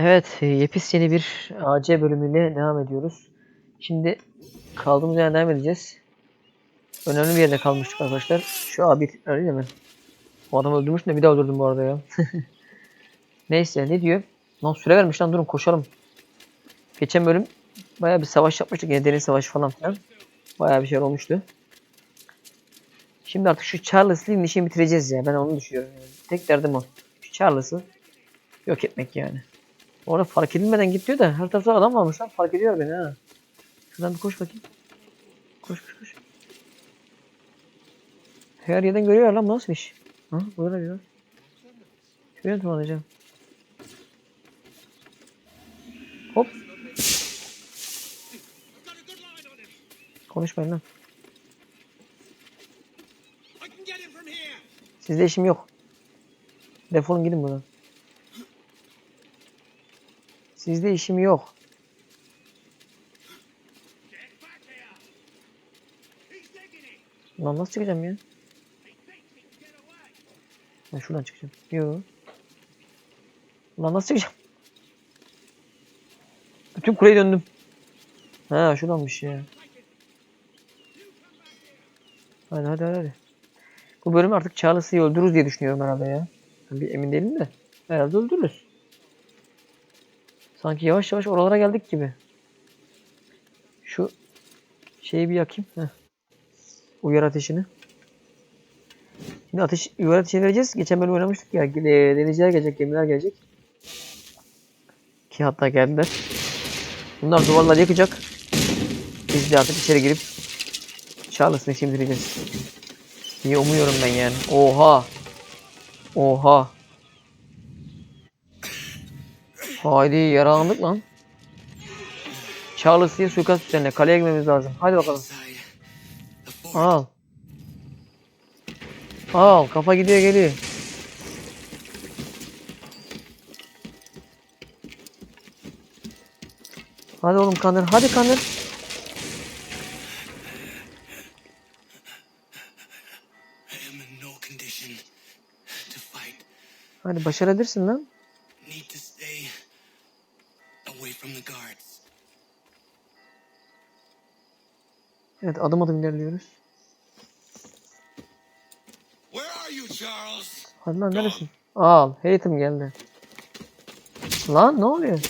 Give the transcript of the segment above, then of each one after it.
Evet, e, yepis yeni bir AC bölümüyle devam ediyoruz. Şimdi kaldığımız yerden devam edeceğiz. Önemli bir yerde kalmıştık arkadaşlar. Şu abi öyle değil mi? O adamı öldürmüştüm de bir daha öldürdüm bu arada ya. Neyse ne diyor? Lan süre vermiş lan durun koşalım. Geçen bölüm bayağı bir savaş yapmıştık. Yine deniz savaşı falan filan. Bayağı bir şey olmuştu. Şimdi artık şu Charles Lee'nin işini bitireceğiz ya. Ben onu düşünüyorum. Yani. Tek derdim o. Şu Charles'ı yok etmek yani. Orada fark edilmeden git diyor da her tarafta adam varmış lan fark ediyor beni ha. Şuradan bir koş bakayım. Koş koş koş. Her yerden görüyor lan bu nasıl iş? Ha burada bir var. Şuraya tırmanacağım. Hop. Konuşmayın lan. Sizde işim yok. Defolun gidin buradan. Sizde işim yok. Lan nasıl çıkacağım ya? Ben şuradan çıkacağım. Yo. Lan nasıl çıkacağım? Bütün kuleyi döndüm. Ha şuradanmış ya. Hadi hadi hadi. Bu bölüm artık Charles'ı öldürürüz diye düşünüyorum herhalde ya. Bir emin değilim de. Herhalde öldürürüz. Sanki yavaş yavaş oralara geldik gibi. Şu şeyi bir yakayım. Heh. Uyar ateşini. Şimdi ateş, uyar ateşini vereceğiz. Geçen bölüm oynamıştık ya. Denizciler gelecek, gemiler gelecek. Ki hatta geldiler. Bunlar duvarları yakacak. Biz de artık içeri girip Charles'ın işini bitireceğiz. diye umuyorum ben yani. Oha. Oha. Haydi yaralandık lan. Charles diye suikast üzerine kaleye girmemiz lazım. Hadi bakalım. Al. Al kafa gidiyor geliyor. Hadi oğlum kanır. Hadi fight. Hadi başarabilirsin lan. Evet adım adım ilerliyoruz. Where are you, Charles? Hadi lan neresin? Al. Hatem geldi. Lan ne oluyor?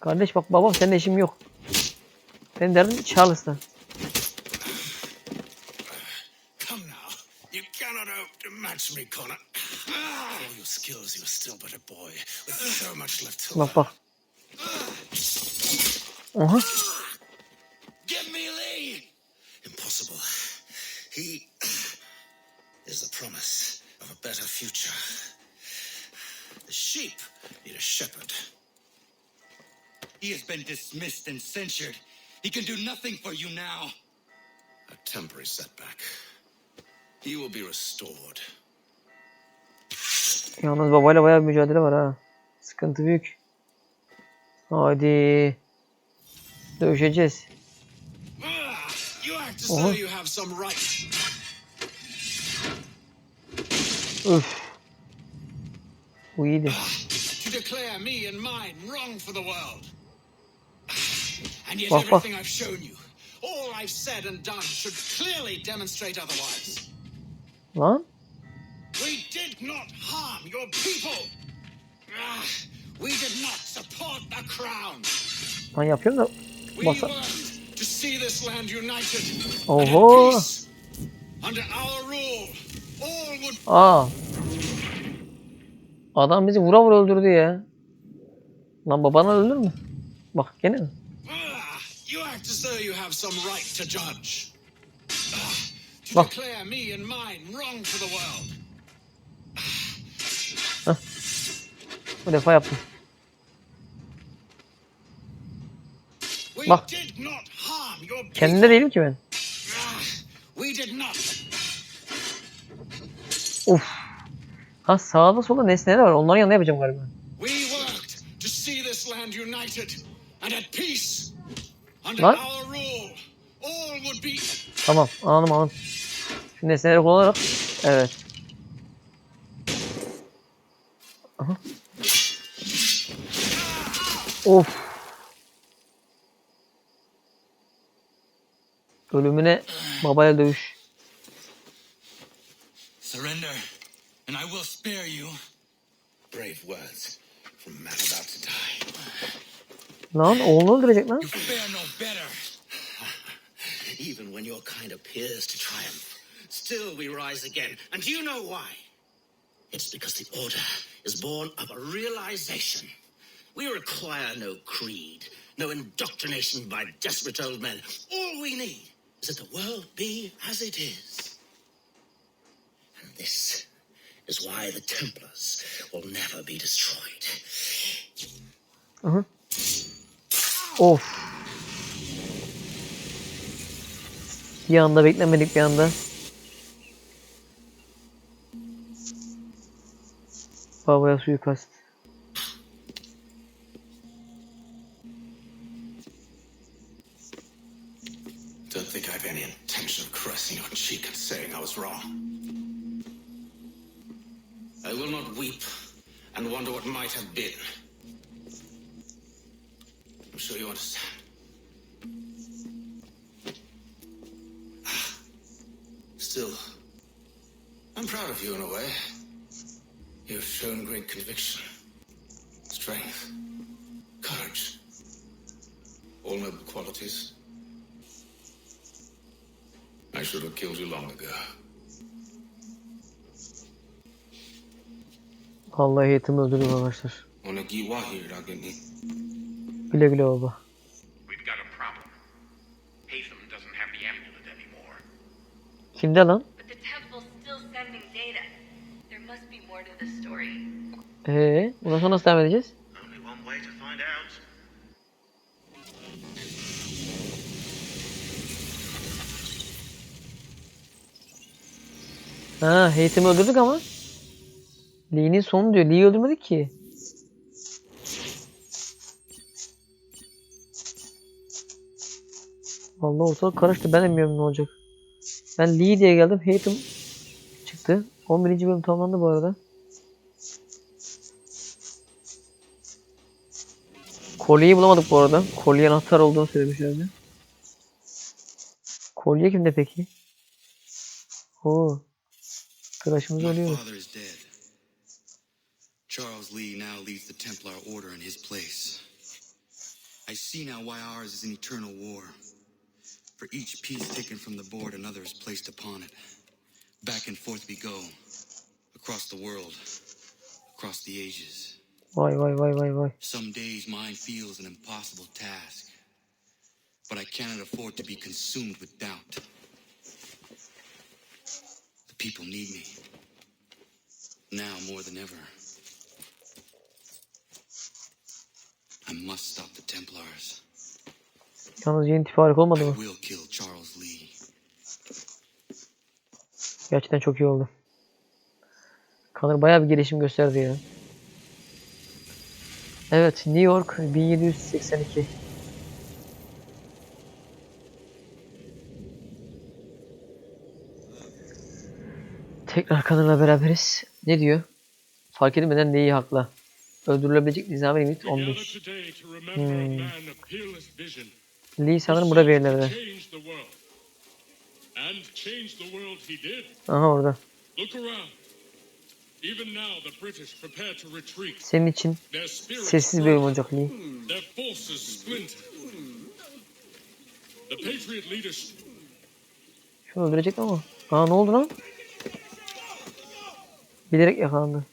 Kardeş bak babam seninle işim yok. Benim derdim Charles'la. Come now. You He is the promise of a better future. The sheep need a shepherd. He has been dismissed and censured. He can do nothing for you now. A temporary setback. He will be restored. Yalnız babayla bayağı bir mücadele var ha. Sıkıntı büyük. Haydi. Dövüşeceğiz. You act as Uh-huh. though you have some right. Üf. Bu iyiydi. to declare me and mine wrong for the world. And yet, Bak, bak. everything I've shown you, all I've said and done, should clearly demonstrate otherwise. Lan. We did not harm your people. Ah, we did not support the crown. Lan yapıyorum da. We Basa. worked to see this land united Oho. Under our rule, all would Aa. Adam bizi vura vura öldürdü ya. Lan babana öldür mü? Bak gene mi? Ah, you act as though you have some right to judge. Ah, to declare me and mine wrong for the world. Bu defa yaptım. Bak. Kendinde değilim ki ben. Of. Ha sağda solda nesneler var. Onların yanında yapacağım galiba. Lan. Tamam anladım anladım. Şu nesneleri kullanarak. Evet. Aha. Of. Ölümüne babayla dövüş. Surrender, and I will spare you. Brave words from a man about to die. Lan oğlunu öldürecek lan. You fare no better. Even when your kind appears to triumph, still we rise again. And do you know why? It's because the Order is born of a realization. We require no creed, no indoctrination by desperate old men. All we need that the world be as it is. And this is why the Templars will never be destroyed. Uh-huh. Of. Bir anda beklemedik bir anda. Babaya suikast. Intention of caressing your cheek and saying I was wrong. I will not weep and wonder what might have been. I'm sure you understand. Ah, still, I'm proud of you in a way. You have shown great conviction, strength, courage. All noble qualities. I should have killed you long ago. Vallahi eğitim öldürdüm arkadaşlar. Onagiwahi Ragini. Güle güle baba. We've got a problem. Hatham doesn't have the amulet anymore. Kimde lan? But the temple's still sending data. There must be more to the story. Ee, bundan sonra nasıl devam edeceğiz? Ha, Hate'imi öldürdük ama. Lee'nin sonu diyor. Lee'yi öldürmedik ki. Vallahi ortalık karıştı. Ben de bilmiyorum ne olacak. Ben Lee diye geldim. Hate'im çıktı. 11. bölüm tamamlandı bu arada. Kolyeyi bulamadık bu arada. Kolye anahtar olduğunu söylemişlerdi. Kolye kimde peki? Oo. My ölüyor. father is dead. Charles Lee now leads the Templar Order in his place. I see now why ours is an eternal war. For each piece taken from the board, another is placed upon it. Back and forth we go. Across the world. Across the ages. Vay vay vay vay vay. Some days mine feels an impossible task. But I cannot afford to be consumed with doubt. People need me. Now more than ever. I must stop the Templars. Yalnız yeni tifarik olmadı I mı? will kill Charles Lee. Gerçekten çok iyi oldu. Connor bayağı bir gelişim gösterdi ya. Evet, New York 1782. Tekrar Connor'la beraberiz. Ne diyor? Fark edilmeden neyi haklı? Öldürülebilecek nizami limit We gather 15. today to remember a man of peerless vision. Lee sanırım burada bir yerlerde. Aha orada. Senin için sessiz bir bölüm olacak Lee. Şunu öldürecek ama. Aa ne oldu lan? Bilerek yakalandı.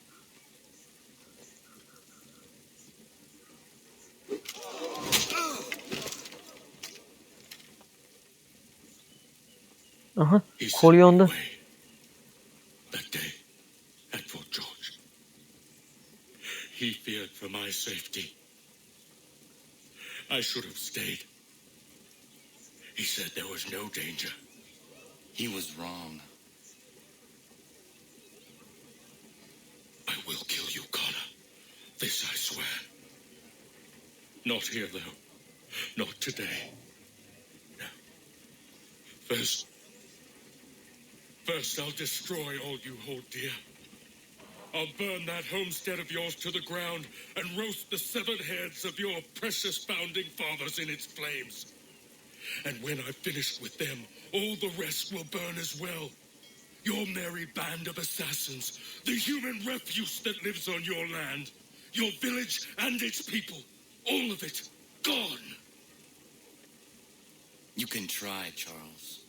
Aha. He sent Kolye me onda. away That day at Fort George. He feared for my safety. I should have stayed. He said there was no danger. He was wrong. Will kill you, Connor. This I swear. Not here, though. Not today. No. First. First, I'll destroy all you hold dear. I'll burn that homestead of yours to the ground and roast the severed heads of your precious founding fathers in its flames. And when I've finished with them, all the rest will burn as well. Your merry band of assassins, the human refuse that lives on your land, your village and its people, all of it gone. You can try, Charles.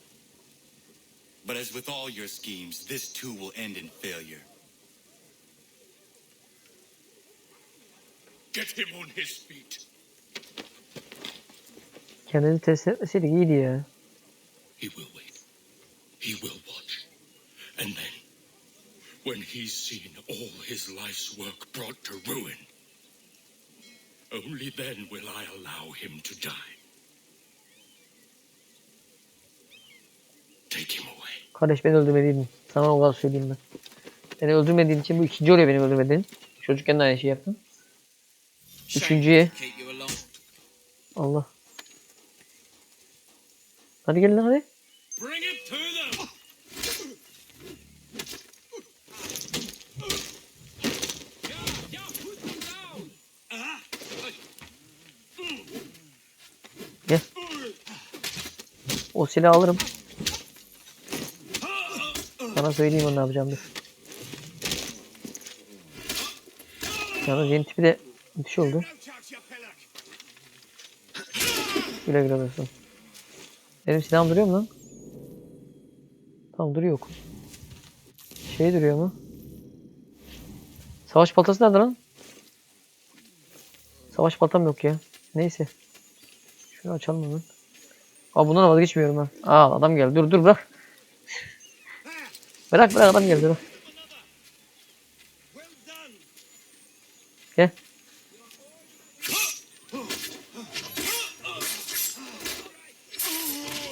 But as with all your schemes, this too will end in failure. Get him on his feet. Kendini test etmeseydik iyiydi ya. He will wait. He will he's seen all his life's work brought to ruin, only then will I allow him to die. Take him away. Kardeş beni öldürmediydin. Sana o kadar söyleyeyim ben. Beni öldürmediğin için bu ikinci oluyor beni öldürmediğin. Çocukken de aynı şey yaptın. Üçüncüye. Allah. Hadi gelin hadi. Bring it to them! Gel. O silahı alırım. Sana söyleyeyim onu ne yapacağım dur. Yalnız yeni tipi de müthiş oldu. Güle güle dostum. Benim silahım duruyor mu lan? Tamam duruyor yok. Şey duruyor mu? Savaş baltası nerede lan? Savaş baltam yok ya. Neyse. Şunu açalım hemen. Aa bundan vazgeçmiyorum ben. Aa adam geldi. Dur dur bırak. Bırak bırak adam geldi. Bırak. Gel.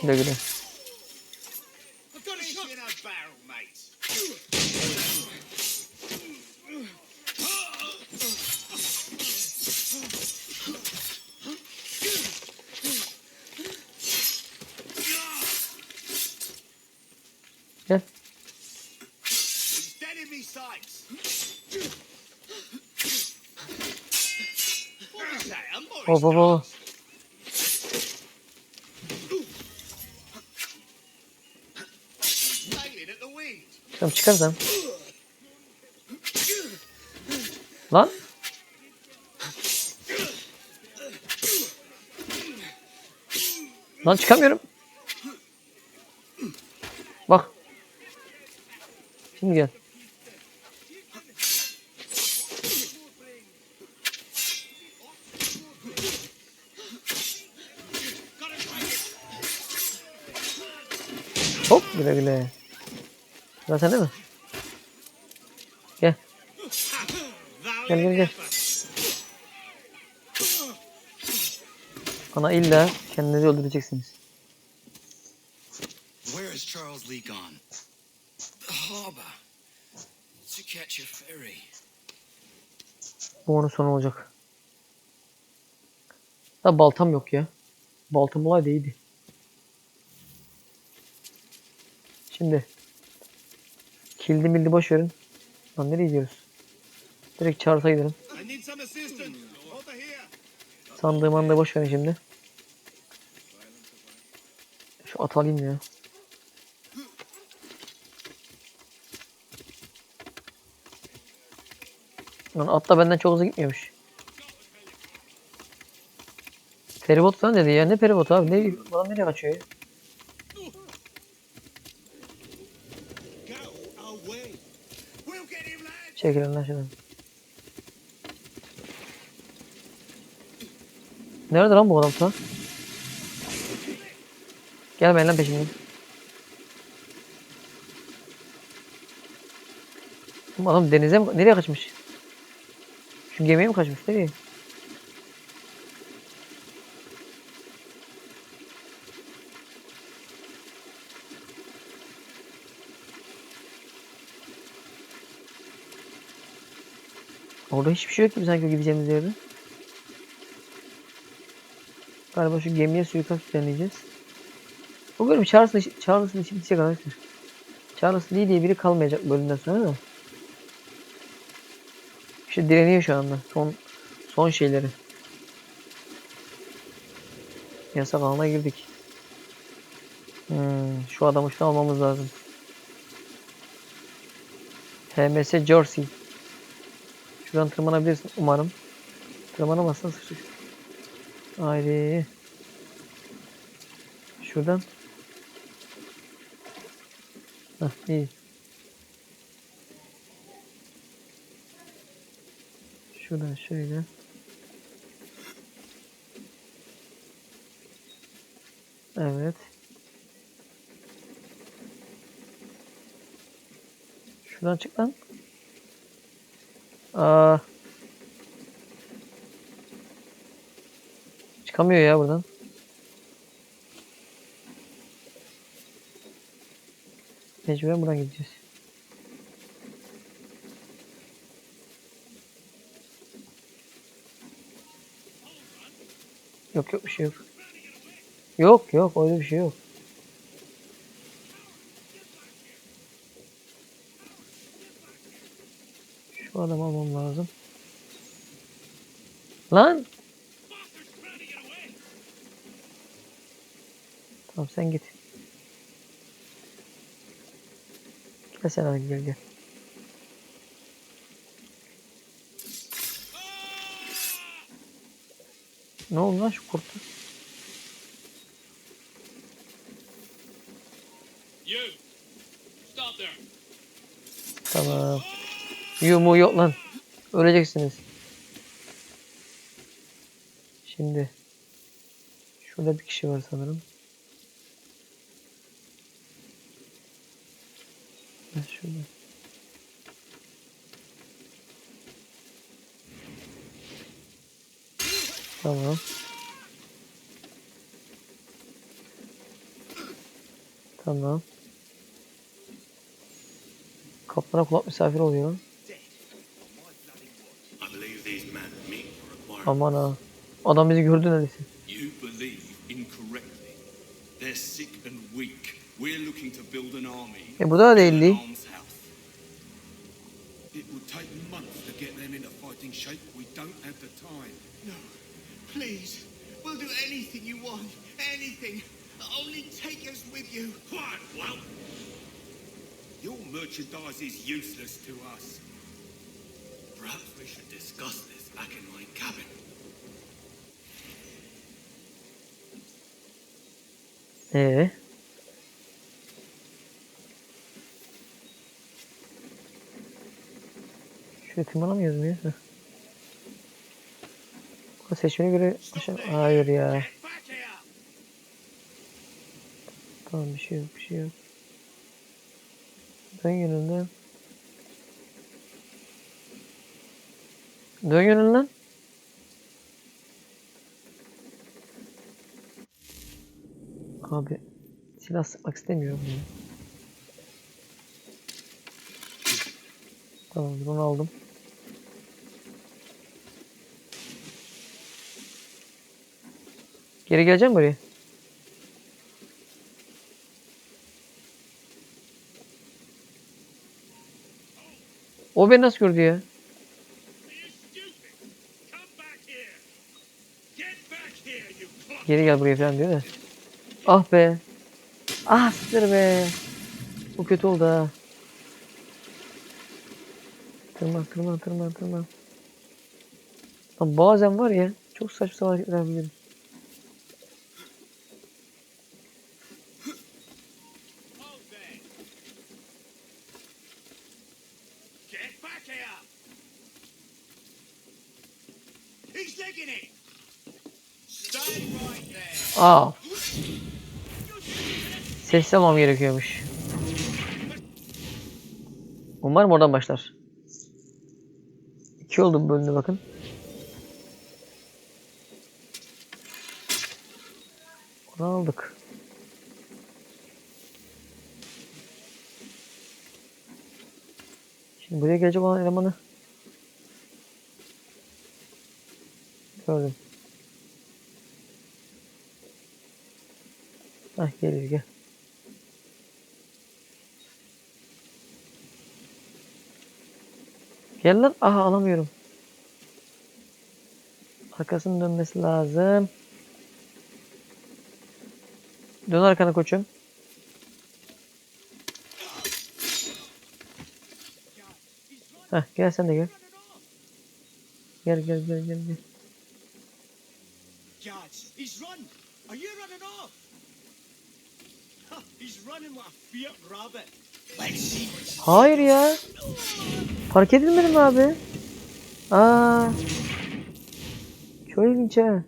Güle güle. I've got a shot in our barrel, mate. Gel. He's dead in me sights. What was that? A Morris Hop hop hop. Tamam çıkar sen. Lan. Lan çıkamıyorum. Bak. Şimdi gel. Hop güle güle. Sıra sende mi? Gel. Gel gel gel. Bana illa kendinizi öldüreceksiniz. Where is Charles Lee gone? The harbor. To catch a ferry. Bu onun sonu olacak. Da baltam yok ya. Baltam olaydı iyiydi. Şimdi. Kildi mildi boş verin. Lan nereye gidiyoruz? Direkt Charles'a gidelim. I need some assistance. Over here. Sandığı mandığı boş verin şimdi. Şu at alayım ya. Lan at da benden çok hızlı gitmiyormuş. Feribot falan dedi ya. Ne feribot abi? Ne, bu adam nereye kaçıyor ya? Go away. We'll get him, lad. Çekilin lan şuradan. Nerede lan bu adam ta? Gelmeyin lan peşimden. Adam denize mi? Nereye kaçmış? Şu gemiye mi kaçmış? Nereye? Orada hiçbir şey yok gibi sanki o gideceğimiz yerde. Galiba şu gemiye suikast düzenleyeceğiz. Bu bölüm Charles'ın Charles'ın işi bitecek arkadaşlar. Charles Lee diye biri kalmayacak bölümden sonra da. İşte direniyor şu anda. Son son şeyleri. Yasak alana girdik. Hmm, şu adamı şu almamız lazım. HMS Jersey. Şuradan tırmanabilirsin umarım. Tırmanamazsan sıçtık. Haydi. Şuradan. Hah iyi. Şuradan şöyle. Evet. Şuradan çık lan. Aa. Çıkamıyor ya buradan. Mecburen buradan gideceğiz. Yok yok bir şey yok. Yok yok öyle bir şey yok. Adamı almam lazım. Lan! Tamam sen git. Gel sen hadi gel gel. Ne oldu lan şu kurtu? You! Stop there! Tamam. Yumu yok lan. Öleceksiniz. Şimdi. Şurada bir kişi var sanırım. Ha, şurada. Tamam. Tamam. Kaplana kulak misafir oluyor. Aman ha. Adam bizi gördü neredeyse. You believe incorrectly. They're sick and weak. We're looking to build an army. E bu da değildi. It would take months to get them into fighting shape. We don't have the time. No, please. We'll do anything you want. Anything. Only take us with you. Quiet, whelp! Your merchandise is useless to us. Perhaps we should discuss this back in my cabin. Ee. Şuraya tırmanamıyoruz mu ya? Heh. Bu seçmene göre aşağı... Hayır ya. Tamam bir şey yok bir şey yok. Dön yönünden. Dön yönünden. Abi silah sıkmak istemiyorum ya. Tamam bunu aldım. Geri geleceğim buraya. O beni nasıl gördü ya? Are you stupid? Come back here! Get back here, you clock! Geri gel buraya falan diyor da. Ah be. Ah siktir be. Bu kötü oldu ha. Tırman tırman tırman tırman. Lan bazen var ya çok saçma sapan hareketler there! Get back here! He's taking it! Aa. Sessiz olmam gerekiyormuş. Umarım oradan başlar. İki oldu bu bölümde bakın. Onu aldık. Şimdi buraya gelecek olan elemanı gördüm. Hah geliyor gel. Gel lan. Aha alamıyorum. Arkasının dönmesi lazım. Dön arkana koçum. Heh, gel sen de gel. Gel gel gel gel gel. Hayır ya. Fark edilmedi mi abi? Aa. Çok ilginç ha.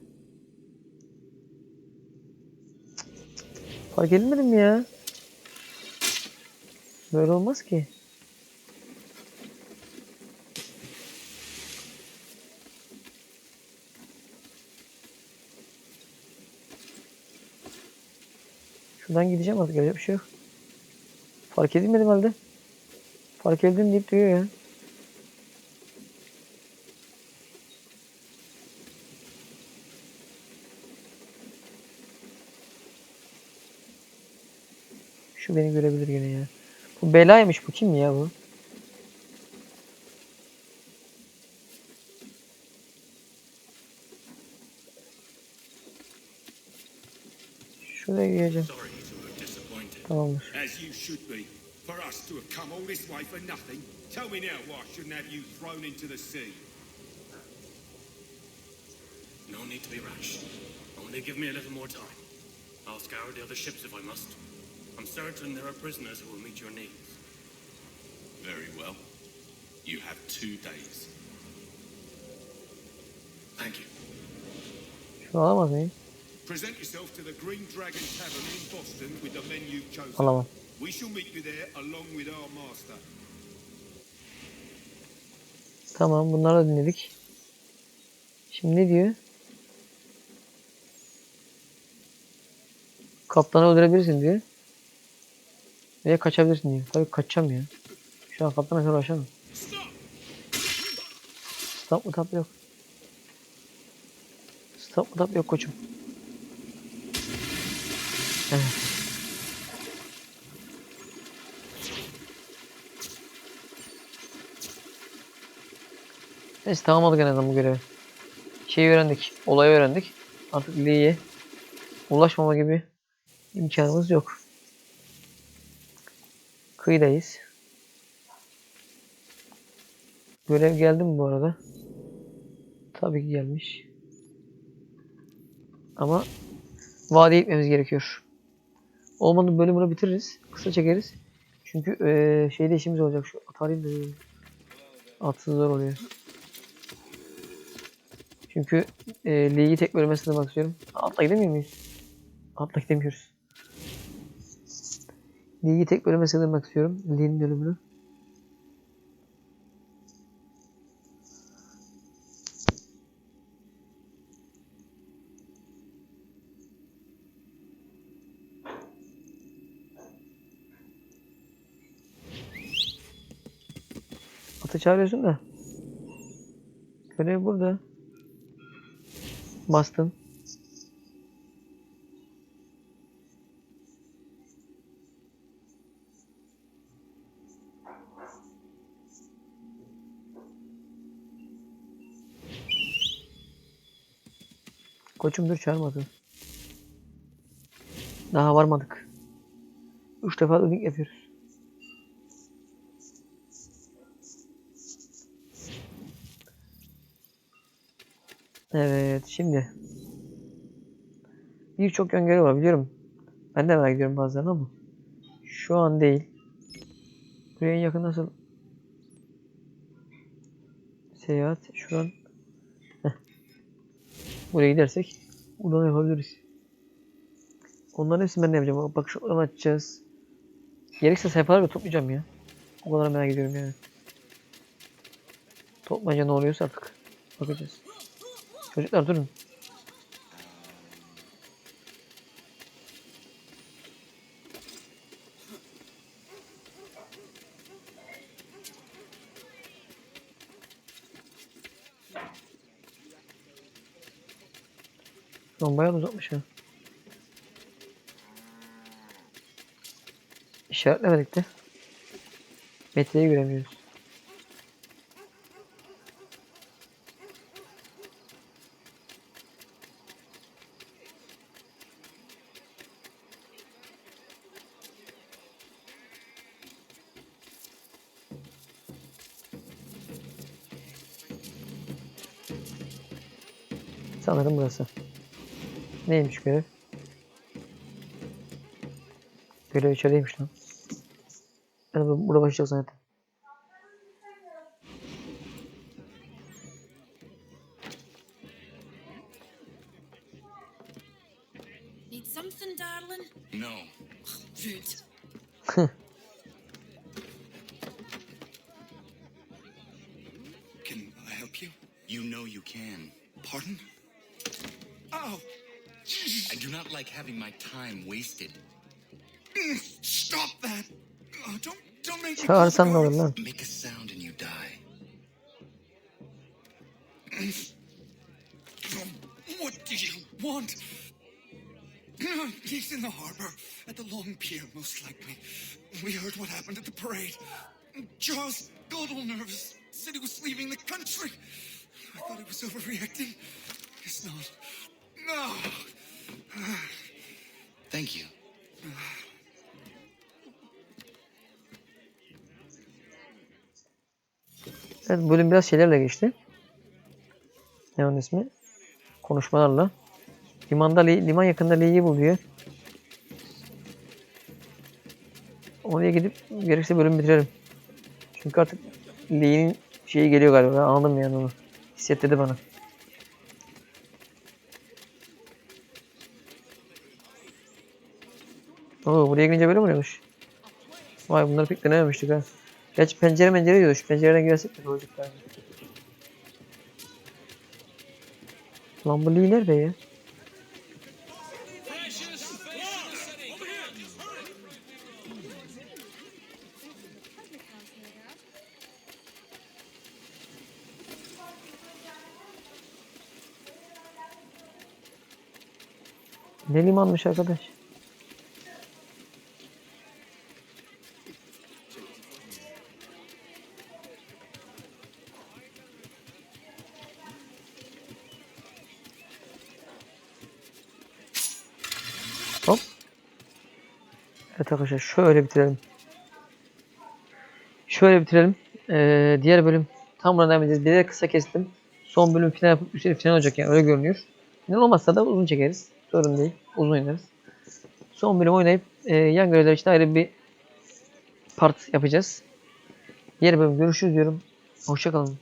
Fark edilmedi mi ya? Böyle olmaz ki. Şuradan gideceğim artık öyle bir şey yok. Fark edilmedi mi halde? Fark edildim deyip duruyor ya. Şu beni görebilir gene ya. Bu belaymış bu kim ya bu? Disappointed. As you should be. For us to have come all this way for nothing. Tell me now why I shouldn't have you thrown into the sea. No need to be rash. Only give me a little more time. I'll scour the other ships if I must. I'm certain there are prisoners who will meet your needs. Very well. You have two days. Thank you. Şunu alamaz mıyım? Present yourself to the Green Dragon Tavern in Boston with the men you've chosen. Alamam. We shall meet you there along with our master. Tamam bunları da dinledik. Şimdi ne diyor? Kaptanı öldürebilirsin diyor. Veya kaçabilirsin diyor. Tabii kaçacağım ya. Şu an kaptana kadar ulaşamam. Stop mı tap yok. Stop mı tap yok koçum. Evet. Neyse tamamladık en azından bu görevi. Şeyi öğrendik. Olayı öğrendik. Artık Lee'ye ulaşmama gibi imkanımız yok. Kıyıdayız. Görev geldi mi bu arada? Tabii ki gelmiş. Ama vadiye gitmemiz gerekiyor. Olmadı bölümünü bitiririz. Kısa çekeriz. Çünkü eee şeyde işimiz olacak şu atarayım da bir- atsız oluyor. Çünkü eee ligi tek bölüme sığdırmak istiyorum. Atla gidemiyor muyuz? Atla gidemiyoruz. Ligi tek bölüme sığdırmak istiyorum. Ligin bölümünü. Çağırıyorsun da. Görev burada. Bastım. Koçum dur çağırmadın. Daha varmadık. Üç defa ödük yapıyoruz. Evet şimdi. Birçok görevi var biliyorum. Ben de merak ediyorum bazılarını ama. Şu an değil. Buraya yakın nasıl? Seyahat şu an. Buraya gidersek buradan yapabiliriz. Onların hepsini ben de yapacağım. Bak şu oradan açacağız. Gerekirse sayfaları da toplayacağım ya. O kadar merak ediyorum yani. Toplayınca ne oluyorsa artık. Bakacağız. Çocuklar durun. Lan bayağı uzatmış ha. İşaretlemedik de. Metreyi göremiyoruz. Görev? Görev içerideymiş lan. Ben bu- burada başlayacak zaten. Need something, darling? No. Rude. Can I help you? You know you can. Pardon? Oh, I do not like having my time wasted. stop that! Oh, don't, don't make me. Çağırsam ne olur lan? Make a sound and you die. What do you want? He's in the harbor, at the long pier, most likely. We heard what happened at the parade. Charles got all nervous, said he was leaving the country. I thought he was overreacting. Guess not. No! Thank you. Evet bölüm biraz şeylerle geçti. Ne onun ismi? Konuşmalarla. Limanda liman yakında Lee'yi buluyor. Oraya gidip gerekirse bölümü bitirelim. Çünkü artık Lee'nin şeyi geliyor galiba. Ben anladım yani onu. Hissettirdi bana. Oo buraya gelince böyle mi oluyormuş? Vay bunları pek denememiştik ha. Gerçi pencere mencere diyordu. Şu pencereden girersek de olacak bence. Lan bu Lee nerede ya? Ne limanmış arkadaş? Arkadaşlar şöyle bitirelim. Şöyle bitirelim. Ee, diğer bölüm tam buradan devam edeceğiz. Bir de kısa kestim. Son bölüm final yapıp üstelik final olacak yani öyle görünüyor. Final olmazsa da uzun çekeriz. Sorun değil. Uzun oynarız. Son bölüm oynayıp e, yan görevler için ayrı bir part yapacağız. Diğer bölüm görüşürüz diyorum. Hoşçakalın.